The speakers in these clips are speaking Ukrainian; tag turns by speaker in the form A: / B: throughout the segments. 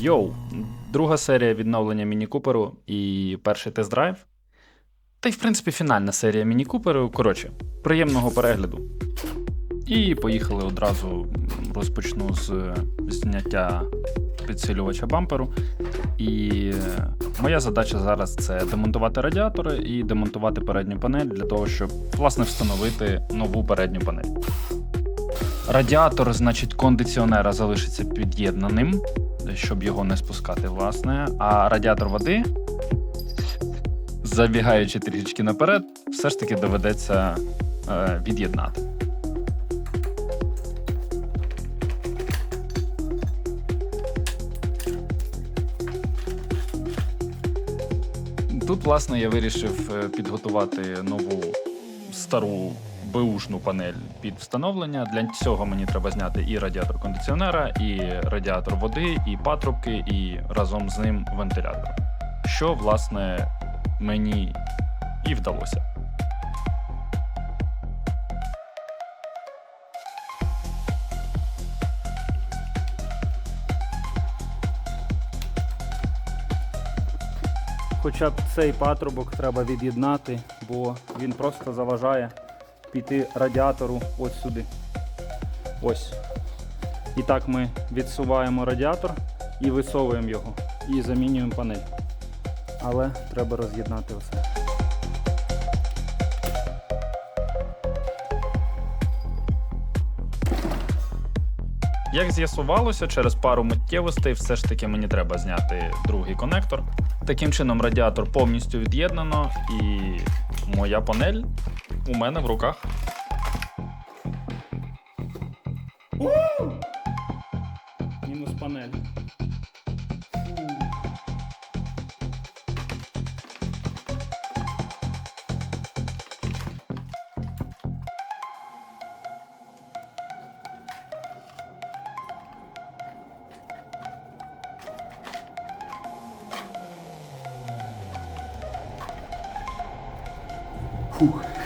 A: Йоу, друга серія відновлення Міні Куперу і перший тест-драйв. Та й, в принципі, фінальна серія Міні Куперу. Коротше, приємного перегляду. І поїхали одразу. Розпочну з зняття підсилювача бамперу. І е, моя задача зараз це демонтувати радіатори і демонтувати передню панель для того, щоб власне встановити нову передню панель. Радіатор, значить, кондиціонера залишиться під'єднаним, щоб його не спускати, власне. А радіатор води, забігаючи трішечки наперед, все ж таки доведеться е, від'єднати. Тут, власне, я вирішив е, підготувати нову стару беушну панель під встановлення. Для цього мені треба зняти і радіатор кондиціонера, і радіатор води, і патрубки, і разом з ним вентилятор. Що, власне, мені і вдалося.
B: Хоча б цей патрубок треба від'єднати, бо він просто заважає піти радіатору ось сюди. Ось. І так ми відсуваємо радіатор і висовуємо його. І замінюємо панель. Але треба роз'єднати все.
A: Як з'ясувалося, через пару миттєвостей все ж таки мені треба зняти другий конектор. Таким чином, радіатор повністю від'єднано, і моя панель у мене в руках.
B: Мінус панель. Фух.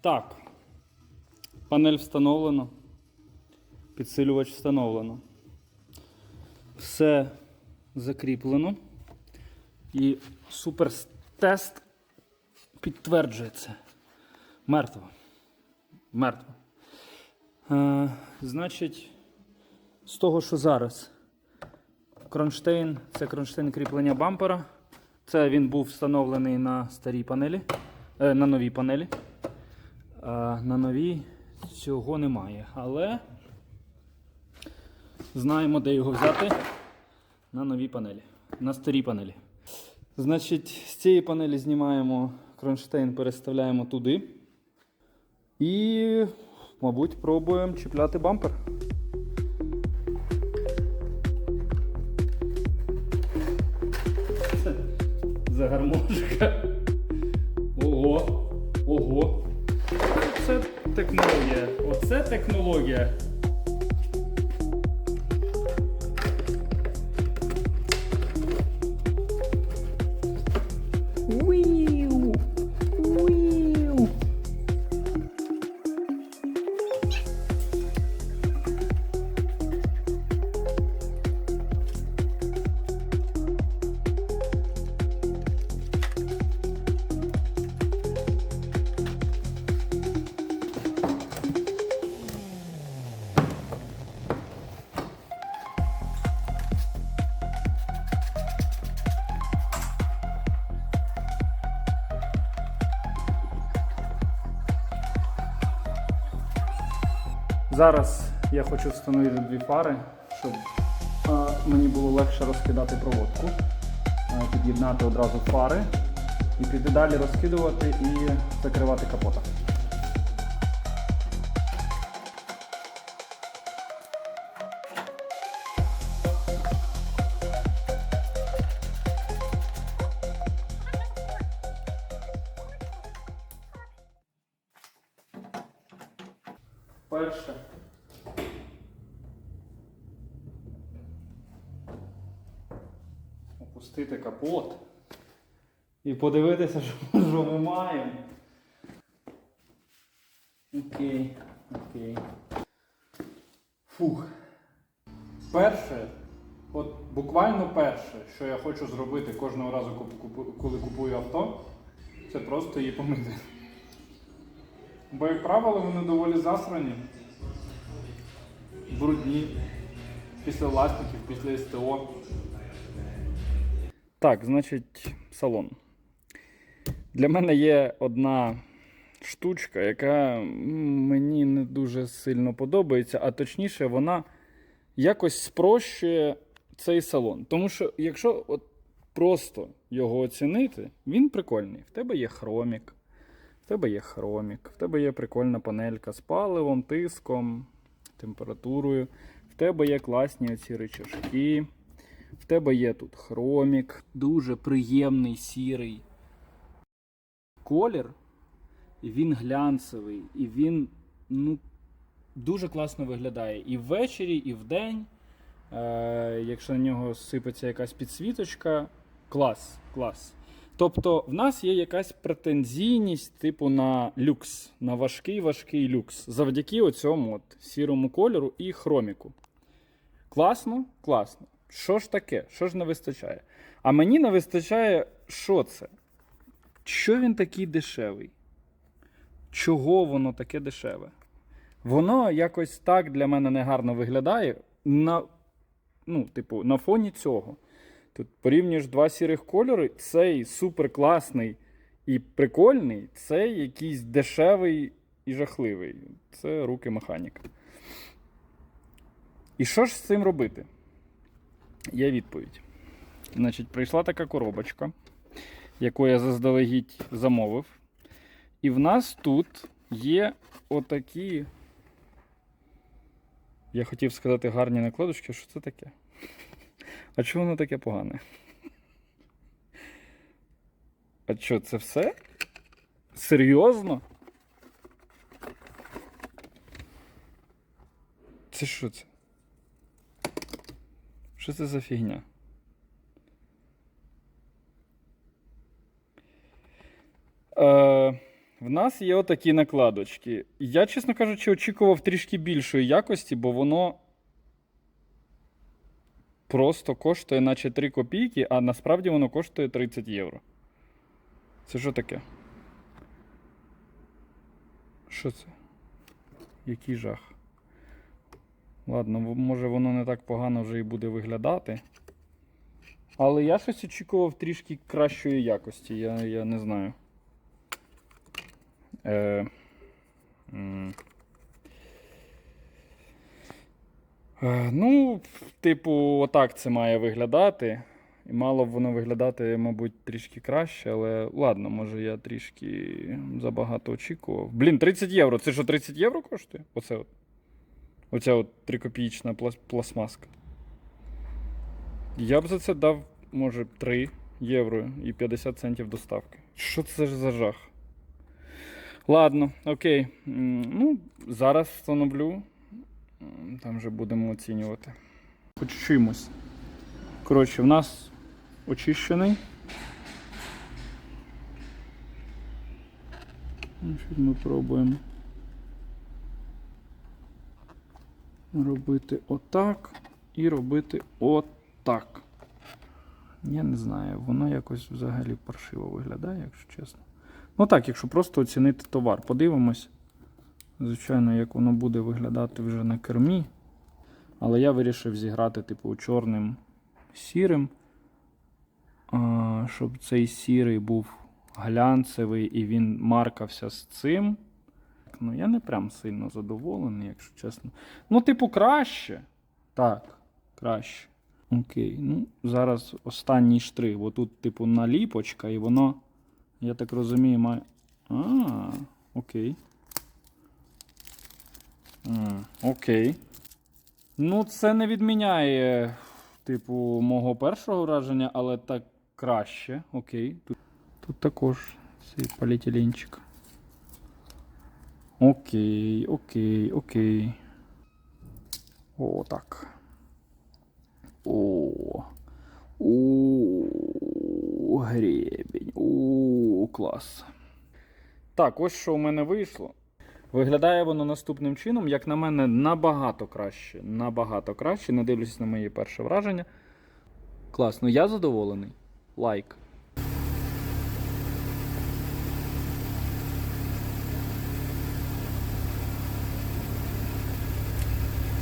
B: Так. Панель встановлено. Підсилювач встановлено. Все закріплено. І супертест підтверджується. Мертво. Мертво. Е, значить, з того, що зараз. Кронштейн це кронштейн кріплення бампера. Це він був встановлений на старій панелі, на новій панелі. На новій цього немає. Але знаємо, де його взяти на новій панелі, на старій панелі. Значить, з цієї панелі знімаємо кронштейн, переставляємо туди. І, мабуть, пробуємо чіпляти бампер. За Оце технологія. Зараз я хочу встановити дві фари, щоб мені було легше розкидати проводку, під'єднати одразу фари і піти далі розкидувати і закривати капота. І подивитися, що, що ми маємо. Окей, окей. Фух. Перше, от буквально перше, що я хочу зробити кожного разу, коли купую авто, це просто її помити. Бо, як правило, вони доволі засрані, брудні, після ластиків, після СТО. Так, значить, салон. Для мене є одна штучка, яка мені не дуже сильно подобається, а точніше, вона якось спрощує цей салон. Тому що, якщо от просто його оцінити, він прикольний. В тебе є хромік, в тебе є хромік, в тебе є прикольна панелька з паливом, тиском, температурою, в тебе є класні оці речашки. В тебе є тут хромік, дуже приємний сірий колір. Він глянцевий, і він ну, дуже класно виглядає і ввечері, і вдень. Е, якщо на нього сипеться якась підсвіточка, клас, клас. Тобто, в нас є якась претензійність, типу, на люкс, на важкий важкий люкс. Завдяки оцьому от сірому кольору і хроміку. Класно, класно. Що ж таке? Що ж не вистачає? А мені не вистачає, що це? Що він такий дешевий? Чого воно таке дешеве? Воно якось так для мене негарно виглядає на, ну, типу, на фоні цього. Тут порівнюєш два сірих кольори, цей супер класний і прикольний, цей якийсь дешевий і жахливий. Це руки механіка. І що ж з цим робити? Є відповідь. Значить, прийшла така коробочка, яку я заздалегідь замовив. І в нас тут є отакі. Я хотів сказати гарні накладочки. Що це таке? А чого воно таке погане? А що, це все? Серйозно? Це що це? Що це за фігня? Е, в нас є отакі накладочки. Я, чесно кажучи, очікував трішки більшої якості, бо воно просто коштує наче 3 копійки, а насправді воно коштує 30 євро. Це що таке? Що це? Який жах. Ладно, може воно не так погано вже і буде виглядати. Але я щось очікував трішки кращої якості, я, я не знаю. Е. Е, ну, типу, отак це має виглядати. І мало б воно виглядати, мабуть, трішки краще, але ладно, може я трішки забагато очікував. Блін, 30 євро. Це що, 30 євро коштує? Оце от. Оця от трикопієчна плас- пластмаска. Я б за це дав, може, 3 євро і 50 центів доставки. Що це за жах? Ладно, окей. Ну, зараз встановлю. Там вже будемо оцінювати. Хоч чимось. Коротше, в нас очищений. Значить, ми пробуємо робити отак і робити отак. Я не знаю, воно якось взагалі паршиво виглядає, якщо чесно. Ну так, якщо просто оцінити товар, подивимось. Звичайно, як воно буде виглядати вже на кермі. Але я вирішив зіграти, типу, чорним сірим. Щоб цей сірий був глянцевий і він маркався з цим. ну я не прям сильно задоволений, якщо чесно. Ну, типу, краще. Так, краще. Окей. Ну, зараз останній штрих. Бо тут, типу, наліпочка, і воно, я так розумію, має. А, окей. М, Окей. Ну, це не відміняє, типу, мого першого враження, але так краще. Окей. Тут, тут також цей поліетиленчик. Окей, окей, окей. О, так. О. О, гребень. О, клас. Так, ось що у мене вийшло. Виглядає воно наступним чином, як на мене, набагато краще. Набагато краще. Не дивлюсь на мої перше враження. Класно, я задоволений. Лайк.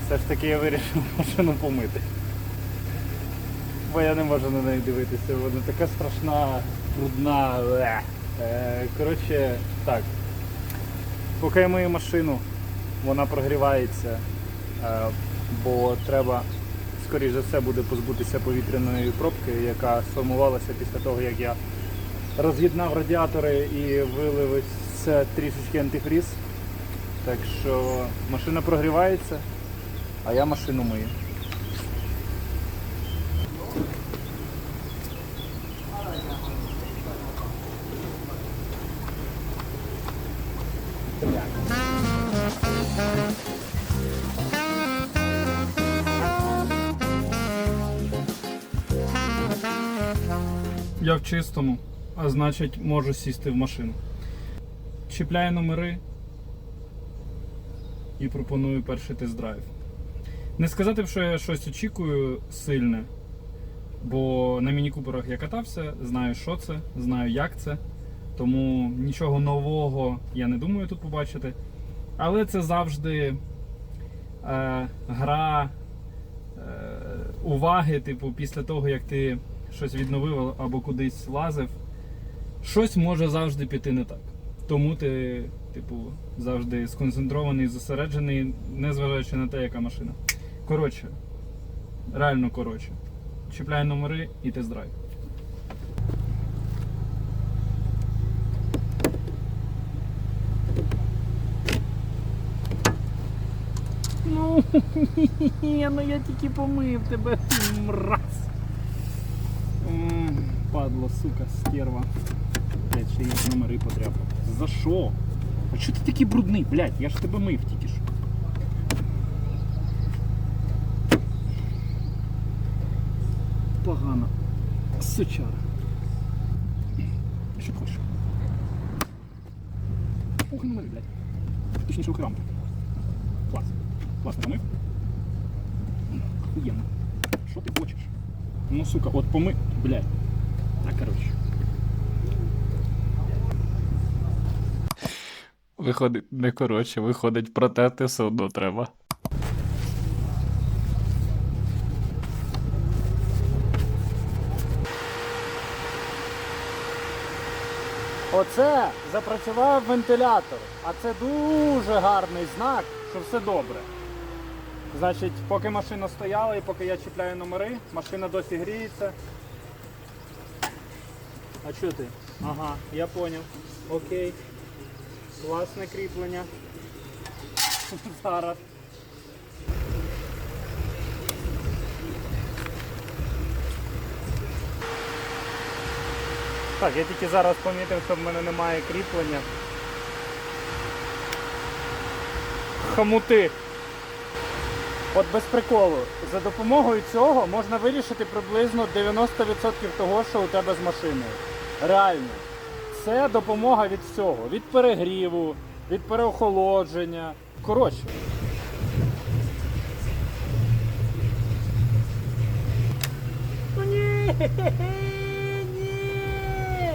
B: Все ж таки я вирішив машину помити. Бо я не можу на неї дивитися, вона така страшна, брудна. Е. Коротше, так. Поки я мию машину, вона прогрівається, е, бо треба, скоріш за все, буде позбутися повітряної пробки, яка сформувалася після того, як я роз'єднав радіатори і вилив це трішечки антифріз. Так що машина прогрівається, а я машину мию. Чистому, а значить можу сісти в машину. Чіпляю номери і пропоную перший тест-драйв. Не сказати, що я щось очікую сильне, бо на міні-куперах я катався, знаю, що це, знаю, як це. Тому нічого нового я не думаю тут побачити. Але це завжди е, гра е, уваги, типу, після того, як ти щось відновив або кудись лазив, щось може завжди піти не так. Тому ти, типу, завжди сконцентрований, зосереджений, незважаючи на те, яка машина. Коротше, реально коротше. Чіпляй номери і тест-драйв. Ну, ну я тільки помив тебе, ти мразь. М, Падло, сука, стерва. Блять, ще й номери потрапив. За що? А чого ти такий брудний, блядь? Я ж тебе мив тільки що. Погано. Сучара. Що ти хочеш? Ох, номери, блядь. Точніше, охрамки. Клас. Класно помив. Охуєнно. Що ти хочеш? Ну, сука, от помив. Блядь. Так, коротше.
A: Виходить, не коротше, виходить, протерти все одно треба.
B: Оце запрацював вентилятор, а це дуже гарний знак, що все добре. Значить, поки машина стояла і поки я чіпляю номери, машина досі гріється. А що ти? Ага, я поняв. Окей. Класне кріплення. Зараз. Так, я тільки зараз помітив, що в мене немає кріплення. Хомути. От без приколу. За допомогою цього можна вирішити приблизно 90% того, що у тебе з машиною. Реально. Це допомога від всього. Від перегріву, від переохолодження. Коротше. Ну ні! Ні!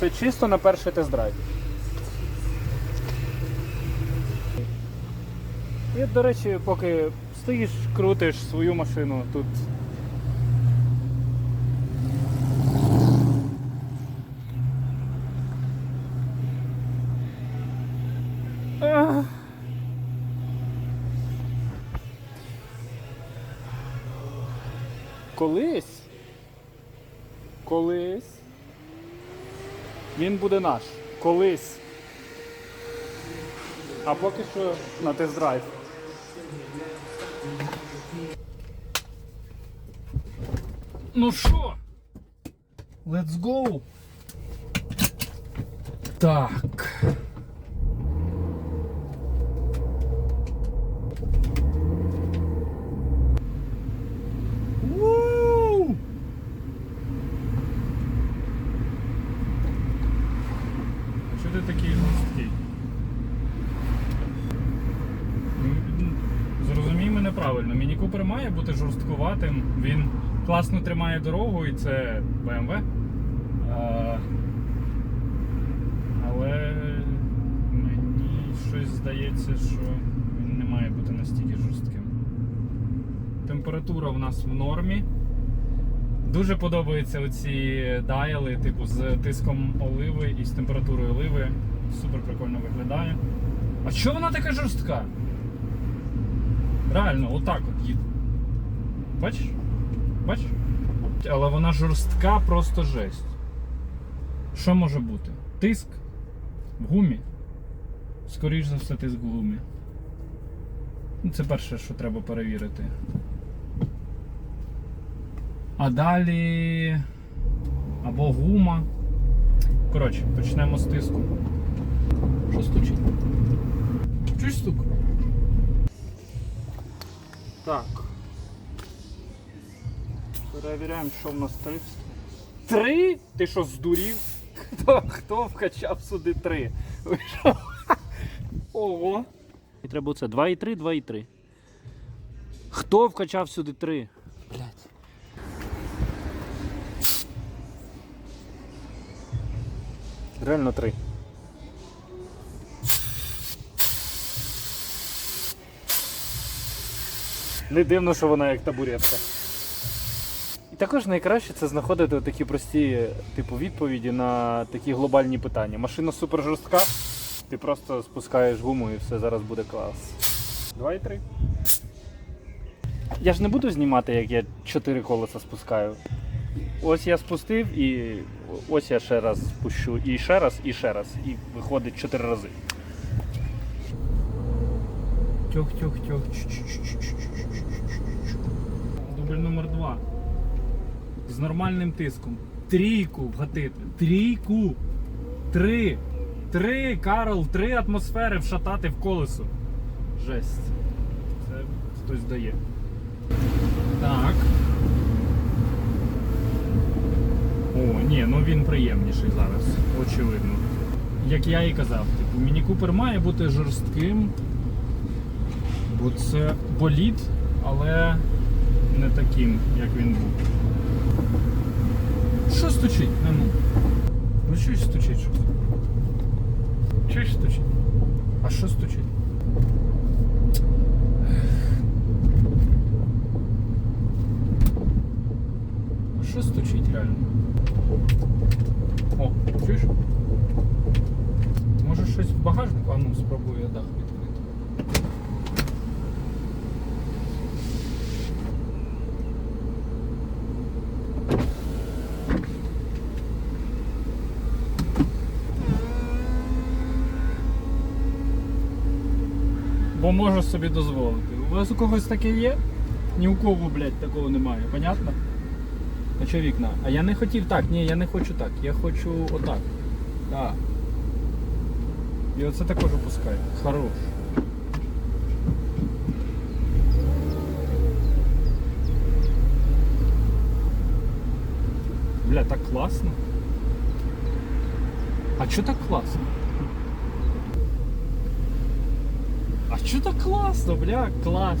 B: Це чисто на перший тест-драйв. І, до речі, поки стоїш, крутиш свою машину, тут
C: колись. Колись. Він буде наш. Колись. А поки що на тест-драйв. Ну що? Let's go. Так. Вуу!
B: Що ти такий жорсткий? Ну, Зрозумій мене правильно. Міні Купер має бути жорсткуватим. Він класно тримає дорогу і це BMW. А, але мені щось здається, що він не має бути настільки жорстким. Температура в нас в нормі. Дуже подобаються оці даяли, типу, з тиском оливи і з температурою оливи. Супер прикольно виглядає. А що вона така жорстка? Реально, отак от їде. Бачиш? Бачиш? Але вона жорстка, просто жесть. Що може бути? Тиск в гумі? Скоріш за все, тиск в гумі. Ну, Це перше, що треба перевірити. А далі або гума. Коротше, почнемо з тиску. Що стучить? Чуєш стук?
C: Так. Перевіряємо, що в нас три. Три? Ти що здурів? Хто, хто вкачав сюди три? Ого. І треба оце 2,3, 2,3. Хто вкачав сюди три? Блять. Реально три. Не дивно, що вона як табуретка. І також найкраще це знаходити такі прості типу відповіді на такі глобальні питання. Машина супер жорстка, ти просто спускаєш гуму і все зараз буде клас. 2,3. Я ж не буду знімати, як я 4 колеса спускаю. Ось я спустив і ось я ще раз спущу. І ще раз, і ще раз. І виходить 4 рази.
B: Тьох, тьох, тьох. Дубль номер два. З нормальним тиском. Трійку вгатити. Трійку. Три. Три, Карл, три атмосфери вшатати в колесо. Жесть. Це хтось дає. Так. О, ні, ну він приємніший зараз, очевидно. Як я і казав, типу, Міні Купер має бути жорстким, Бо це боліт, але не таким, як він був. Що стучить? А ну. Ну щось стучить щось. Щось стучить. А що стучить? А що стучить реально? О, чуєш? Може щось в багажнику? А ну спробую я дах Бо можу собі дозволити. У вас у когось таке є? Ні у кого, блядь, такого немає, понятно? А що вікна? А я не хотів так, ні, я не хочу так. Я хочу отак. Так. І оце також опускай. Хорош. Бля, так класно. А чо так класно? Чо так класно, бля, клас.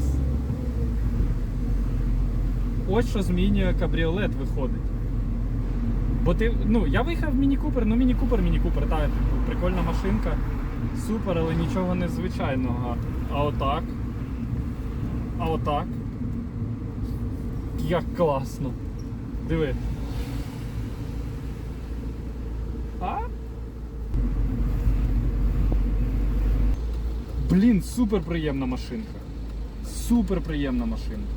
B: Ось що змінює кабріолет виходить. Бо ти, ну, я виїхав в Міні Купер, ну Міні Купер, Міні Купер, так, типу, прикольна машинка. Супер, але нічого незвичайного. А отак. А отак. Як класно. Диви. А? Блін, супер приємна машинка. Супер приємна машинка.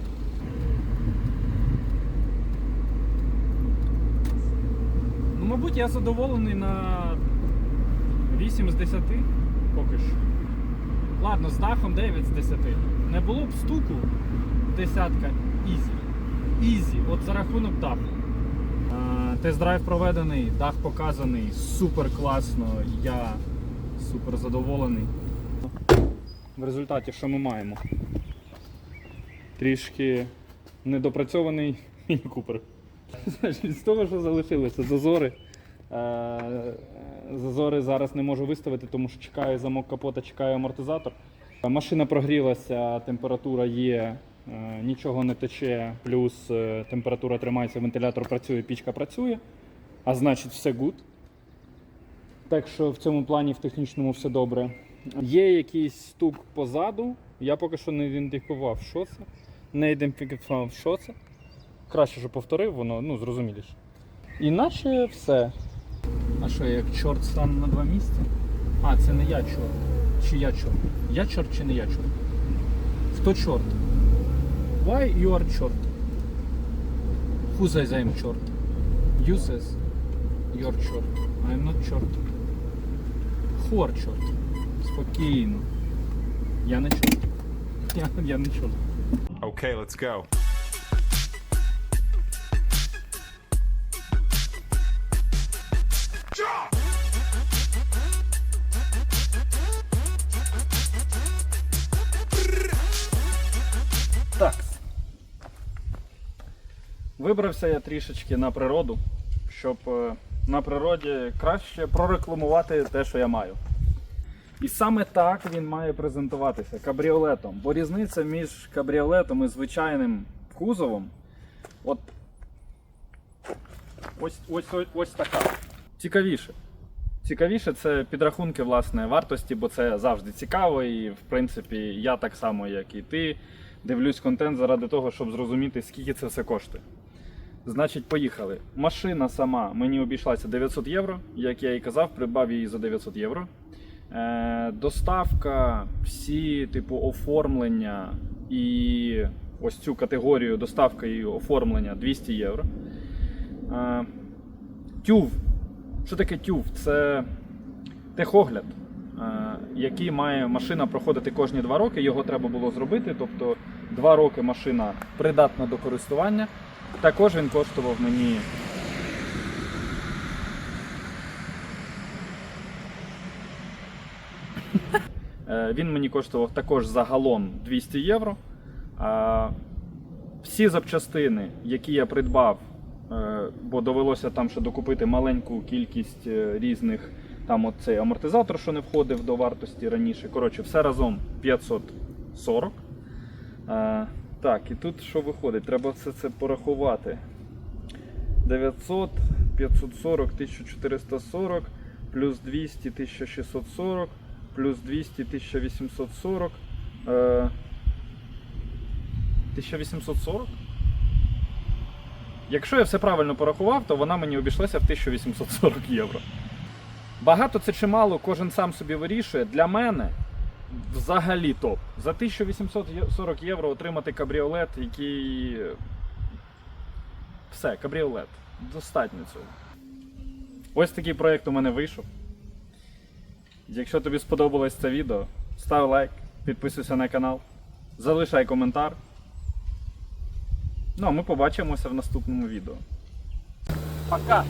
B: Ну, Мабуть, я задоволений на 8 з 10 поки що. Ладно, з дахом 9 з 10. Не було б стуку десятка ізі. Ізі, от за рахунок даху. Е, тест-драйв проведений, дах показаний, супер класно, я супер задоволений. В результаті що ми маємо? Трішки недопрацьований міні-купер. З того, що залишилося, зазори. Е, Зазори зараз не можу виставити, тому що чекаю замок капота, чекаю амортизатор. Машина прогрілася, температура є, е, нічого не тече, плюс е, температура тримається, вентилятор працює, пічка працює, а значить все good. Так що в цьому плані в технічному все добре. Є якийсь стук позаду, я поки що не ідентифікував, що це. Не ідентифікував, що це. Краще, що повторив, воно ну, зрозуміліше. Іначе все. А що, як чорт стану на два місця? А, це не я чорт. Чи я чорт? Я чорт чи не я чорт? Хто чорт? Why you are чорт? Who says I'm чорт? You says you're чорт. I'm not чорт. Who are чорт? Спокійно. Я не чорт. Я, я не чорт.
D: Okay, let's go.
B: Так. Вибрався я трішечки на природу, щоб е, на природі краще прорекламувати те, що я маю. І саме так він має презентуватися кабріолетом. Бо різниця між кабріолетом і звичайним кузовом от ось, ось, ось, ось така. Цікавіше. Цікавіше це підрахунки власне вартості, бо це завжди цікаво. І в принципі я так само, як і ти, дивлюсь контент заради того, щоб зрозуміти, скільки це все коштує. Значить, поїхали. Машина сама мені обійшлася 900 євро, як я і казав, придбав її за 900 євро. Е, доставка, всі типу оформлення і ось цю категорію доставка і оформлення 200 євро. Е, тюв. Що таке тюв? Це техогляд, е, який має машина проходити кожні два роки. Його треба було зробити. Тобто два роки машина придатна до користування. Також він коштував мені. Е, Він мені коштував також загалом 200 євро. Всі запчастини, які я придбав, е, бо довелося там ще докупити маленьку кількість е, різних, там от амортизатор, що не входив до вартості раніше. Коротше, все разом 540. Е, Так, і тут що виходить? Треба все це порахувати. 900, 540, 1440, плюс 200, 1640, плюс 200, 1840. Е, 1840? Якщо я все правильно порахував, то вона мені обійшлася в 1840 євро. Багато це чи мало, кожен сам собі вирішує. Для мене взагалі топ. За 1840 євро отримати кабріолет, який. Все, кабріолет. Достатньо цього. Ось такий проєкт у мене вийшов. Якщо тобі сподобалось це відео, став лайк, підписуйся на канал, залишай коментар. Ну, а ми побачимося в наступному відео. Пока!